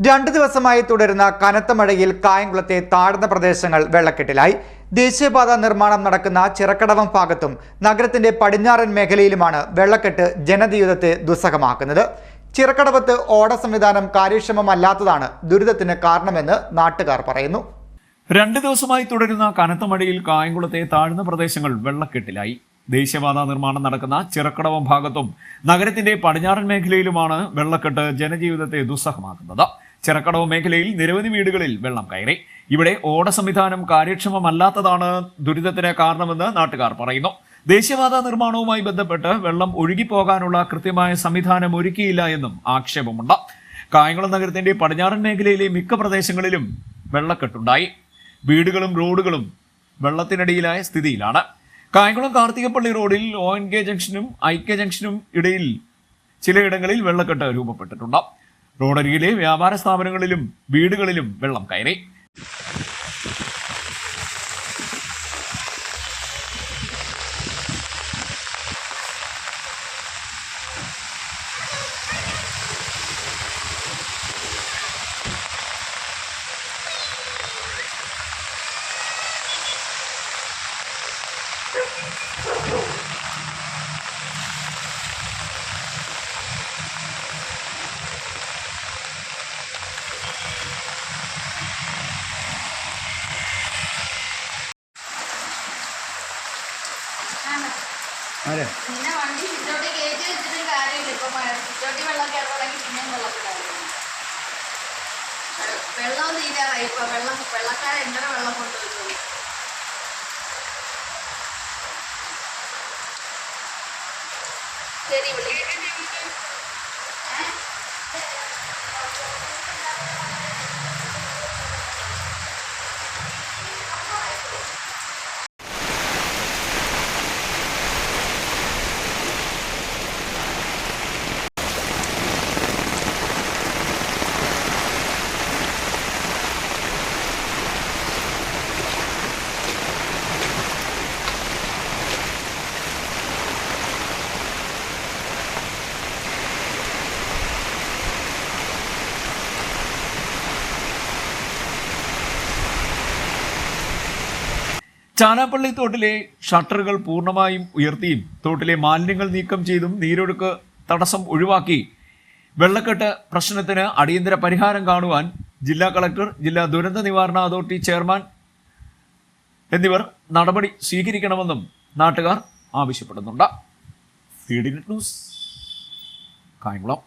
രണ്ടു ദിവസമായി തുടരുന്ന കനത്ത മഴയിൽ കായംകുളത്തെ താഴ്ന്ന പ്രദേശങ്ങൾ വെള്ളക്കെട്ടിലായി. ദേശീയപാത നിർമ്മാണം നടക്കുന്ന ചിറക്കടവം ഭാഗത്തും നഗരത്തിന്റെ പടിഞ്ഞാറൻ മേഖലയിലുമാണ് വെള്ളക്കെട്ട് ജനജീവിതത്തെ ദുസ്സഹമാക്കുന്നത്. ചിറക്കടവത്ത് ഓട സംവിധാനം കാര്യക്ഷമമല്ലാത്തതാണ് ദുരിതത്തിന് കാരണമെന്ന് നാട്ടുകാർ പറയുന്നു. രണ്ടു ദിവസമായി തുടരുന്ന കനത്ത മഴയിൽ കായംകുളത്തെ താഴ്ന്ന പ്രദേശങ്ങൾ വെള്ളക്കെട്ടിലായി. ദേശീയപാത നിർമ്മാണം നടക്കുന്ന ചിറക്കടവം ഭാഗത്തും നഗരത്തിന്റെ പടിഞ്ഞാറൻ മേഖലയിലുമാണ് വെള്ളക്കെട്ട് ജനജീവിതത്തെ ദുസ്സഹമാക്കുന്നത്. ചിറക്കടവ് മേഖലയിൽ നിരവധി വീടുകളിൽ വെള്ളം കയറി. ഇവിടെ ഓട സംവിധാനം കാര്യക്ഷമമല്ലാത്തതാണ് ദുരിതത്തിന് കാരണമെന്ന് നാട്ടുകാർ പറയുന്നു. ദേശീയപാത നിർമ്മാണവുമായി ബന്ധപ്പെട്ട് വെള്ളം ഒഴുകിപ്പോകാനുള്ള കൃത്യമായ സംവിധാനം ഒരുക്കിയില്ല എന്നും ആക്ഷേപമുണ്ട്. കായംകുളം നഗരത്തിന്റെ പടിഞ്ഞാറൻ മേഖലയിലെ മിക്ക പ്രദേശങ്ങളിലും വെള്ളക്കെട്ടുണ്ടായി. വീടുകളും റോഡുകളും വെള്ളത്തിനടിയിലായ സ്ഥിതിയിലാണ്. കായംകുളം കാർത്തികപ്പള്ളി റോഡിൽ ഒ എൻ കെ ജംഗ്ഷനും ഐ കെ ജംഗ്ഷനും ഇടയിൽ ചിലയിടങ്ങളിൽ വെള്ളക്കെട്ട് രൂപപ്പെട്ടിട്ടുണ്ട്. റോഡരികിലെ വ്യാപാര സ്ഥാപനങ്ങളിലും വീടുകളിലും വെള്ളം കയറി. പിന്നെ വണ്ടി ചുറ്റോട്ടി കയറ്റി വെച്ചിട്ട് കാര്യമില്ല. ഇപ്പൊ ചുറ്റോട്ടി വെള്ളം കയറണമെങ്കിൽ പിന്നെയും വെള്ളത്തിലായിരുന്നു വെള്ളം തീരാറായി. ഇപ്പൊ വെള്ളം വെള്ളക്കാരെ എങ്ങനെ വെള്ളം കൊണ്ടുവരുന്നു ശരി വിളിക്കാം. ചാലാപ്പള്ളി തോട്ടിലെ ഷട്ടറുകൾ പൂർണമായും ഉയർത്തിയും തോട്ടിലെ മാലിന്യങ്ങൾ നീക്കം ചെയ്തും നീരൊഴുക്ക് തടസ്സം ഒഴിവാക്കി. വെള്ളക്കെട്ട് പ്രശ്നത്തിന് അടിയന്തര പരിഹാരം കാണുവാൻ ജില്ലാ കളക്ടർ ജില്ലാ ദുരന്ത നിവാരണ അതോറിറ്റി ചെയർമാൻ എന്നിവർ നടപടി സ്വീകരിക്കണമെന്നും നാട്ടുകാർ ആവശ്യപ്പെടുന്നുണ്ട്. ന്യൂസ് കായംകുളം.